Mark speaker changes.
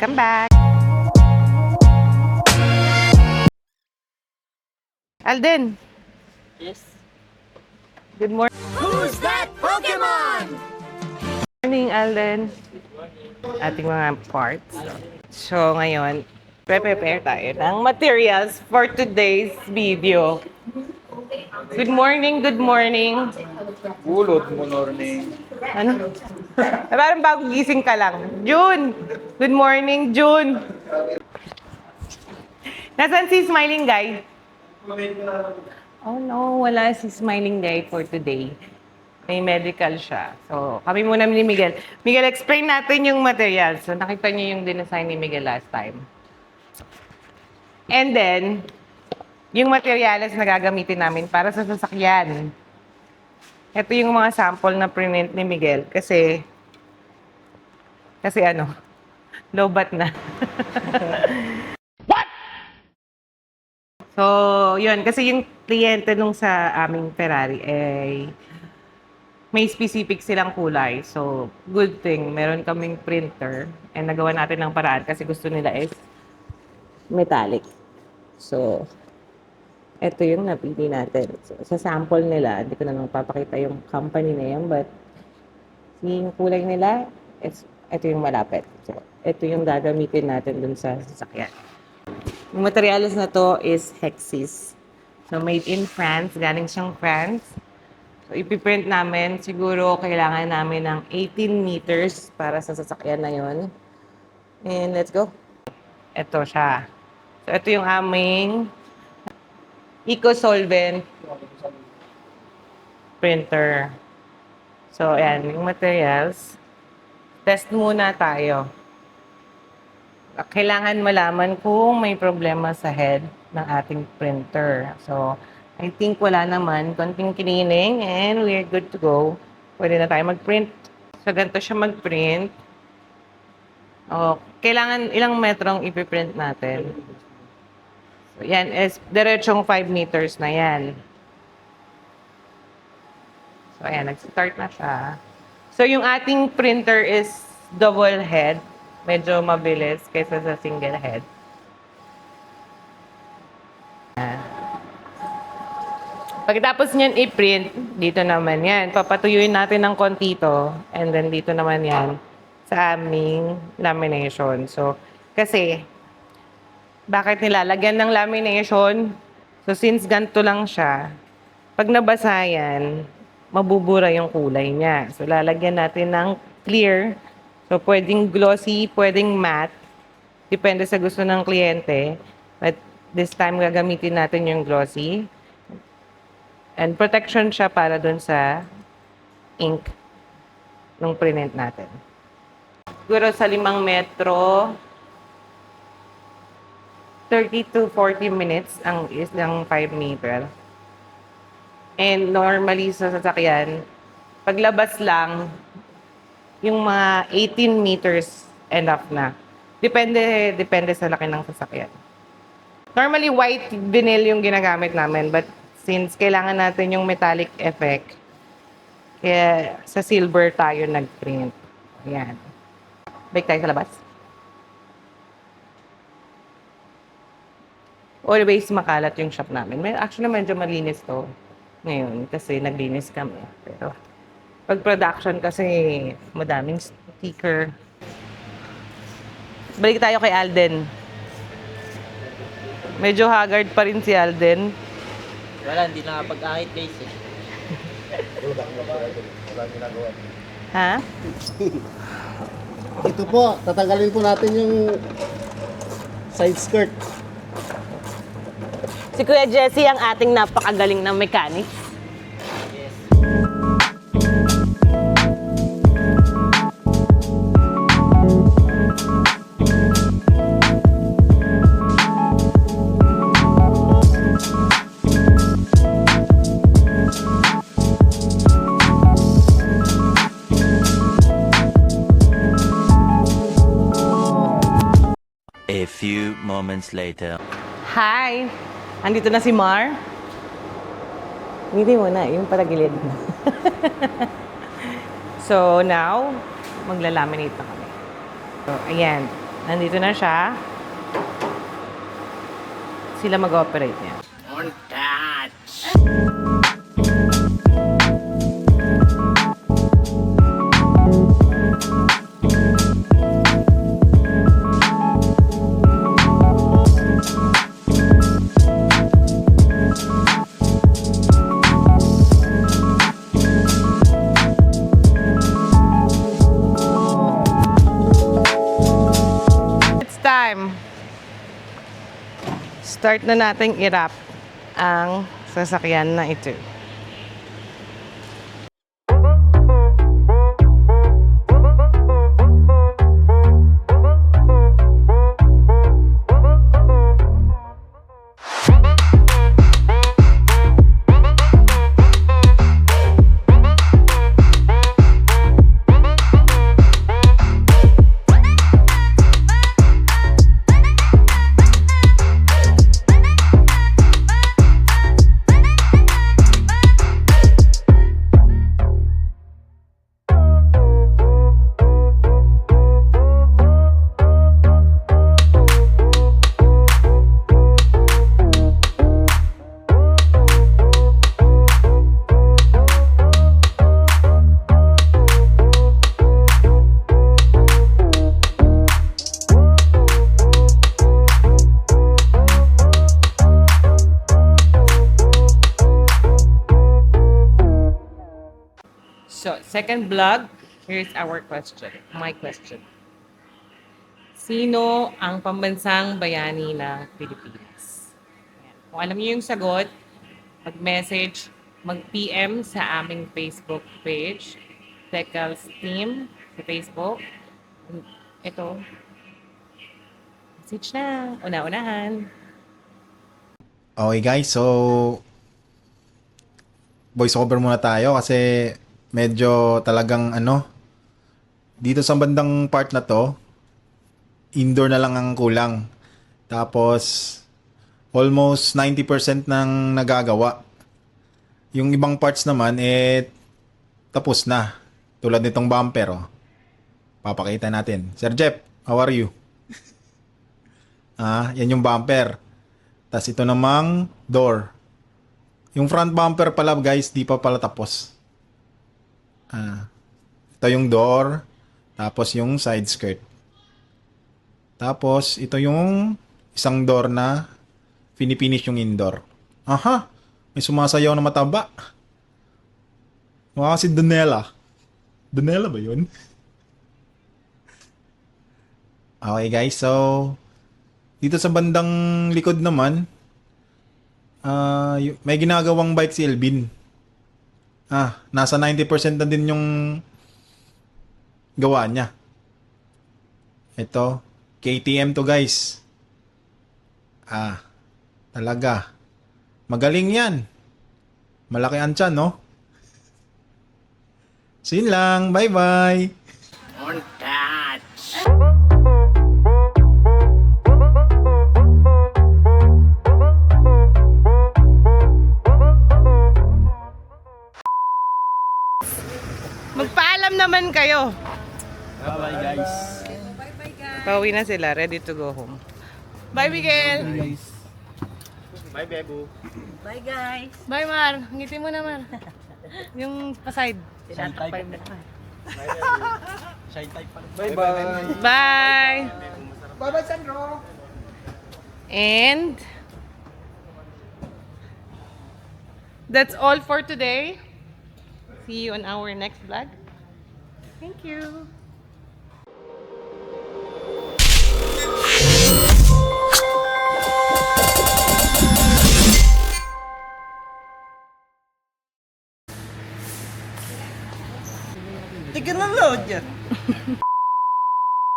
Speaker 1: Welcome back! Alden,
Speaker 2: Yes.
Speaker 1: good morning.
Speaker 3: Who's that Pokemon?
Speaker 1: morning, Alden. Ating mga parts. So, ngayon, prepare tayo ng materials for today's video. Good morning, good morning.
Speaker 4: Ulot mo, Norning.
Speaker 1: Ano? Ay, Parang bago gising ka lang. June! Good morning, June! Nasaan si Smiling Guy? Oh no, wala si Smiling Guy for today. May medical siya. So, kami muna ni Miguel. Miguel, explain natin yung material. So, nakita niyo yung dinesign ni Miguel last time. And then, yung materials na gagamitin namin para sa sasakyan. Ito yung mga sample na print ni Miguel kasi kasi ano, low bat na. What? So, yun. Kasi yung kliyente nung sa aming Ferrari ay may specific silang kulay. So, good thing. Meron kaming printer and nagawa natin ng paraan kasi gusto nila is metallic. So, ito yung napili natin. So, sa sample nila, hindi ko na lang papakita yung company na yan, but yung kulay nila, it's, ito yung malapit. So, ito yung gagamitin natin dun sa sasakyan. Yung materials na to is Hexis. So, made in France. Galing siyang France. So, ipiprint namin. Siguro, kailangan namin ng 18 meters para sa sasakyan na yon. And let's go. Ito siya. So, ito yung aming eco-solvent printer. So, ayan, yung materials. Test muna tayo. Kailangan malaman kung may problema sa head ng ating printer. So, I think wala naman. Konting cleaning and we're good to go. Pwede na tayo mag-print. So, ganito siya mag-print. Oh, kailangan ilang metrong ipiprint natin. Yan is diretsong 5 meters na yan. So, ayan, nag-start na siya. So, yung ating printer is double head. Medyo mabilis kaysa sa single head. Ayan. Pagkatapos niyan i-print, dito naman yan. Papatuyuin natin ng konti to. And then dito naman yan sa aming lamination. So, kasi, bakit nilalagyan ng lamination? So, since ganito lang siya, pag nabasa yan, mabubura yung kulay niya. So, lalagyan natin ng clear. So, pwedeng glossy, pwedeng matte. Depende sa gusto ng kliyente. But this time, gagamitin natin yung glossy. And protection siya para dun sa ink nung print natin. Siguro sa limang metro, 30 to 40 minutes ang isang 5 meter. And normally sa sasakyan, paglabas lang, yung mga 18 meters enough na. Depende, depende sa laki ng sasakyan. Normally, white vinyl yung ginagamit namin, but since kailangan natin yung metallic effect, kaya sa silver tayo nag-print. Ayan. Balik tayo sa labas. Always makalat yung shop namin. May, actually, medyo malinis to ngayon kasi naglinis kami. Pero pag production kasi madaming sticker. Balik tayo kay Alden. Medyo haggard pa rin si Alden.
Speaker 2: Wala, hindi nakapag-ahit guys eh.
Speaker 1: Ha?
Speaker 5: Ito po, tatanggalin po natin yung side skirt.
Speaker 1: Si Kuya Jesse ang ating napakagaling na mechanic.
Speaker 6: A few moments later.
Speaker 1: Hi! Andito na si Mar. Hindi mo na, yung palagilid. so now, maglalaminate na kami. So, ayan. Nandito na siya. Sila mag-operate niya. Start na nating i-wrap ang sasakyan na ito. Second vlog, here's our question. My question. Sino ang pambansang bayani ng Pilipinas? Kung alam niyo yung sagot, mag-message, mag-PM sa aming Facebook page, Techals Team sa Facebook. Ito. Message na. Una-unahan.
Speaker 7: Okay guys, so voice over muna tayo kasi medyo talagang ano dito sa bandang part na to indoor na lang ang kulang. Tapos almost 90% ng nagagawa. Yung ibang parts naman eh tapos na. Tulad nitong bumper oh. Papakita natin. Sir Jeff, how are you? ah, yan yung bumper. Tapos ito namang door. Yung front bumper pala guys, di pa pala tapos. Ah, ito yung door. Tapos yung side skirt. Tapos ito yung isang door na finipinish yung indoor. Aha! May sumasayaw na mataba. Mukha si Donella. Donella ba yun? Okay guys, so dito sa bandang likod naman, y- may ginagawang bike si Elvin. Ah, nasa 90% na din yung gawa niya. Ito, KTM to guys. Ah, talaga. Magaling yan. Malaki ang tiyan, no? So yun lang. Bye-bye.
Speaker 1: Magpaalam naman kayo.
Speaker 4: Bye guys.
Speaker 1: Pauwi na sila, ready to go home. Bye, Miguel!
Speaker 4: guys.
Speaker 2: Bye, Bebo.
Speaker 3: Bye, guys.
Speaker 1: Bye, Mar! Ngiti mo naman. Yung paside.
Speaker 2: Tinatakpan mo. Shy type pa.
Speaker 4: Bye bye.
Speaker 1: Bye!
Speaker 4: Bye bye Sandro.
Speaker 1: And that's all for today. See you on our next vlog. Thank you.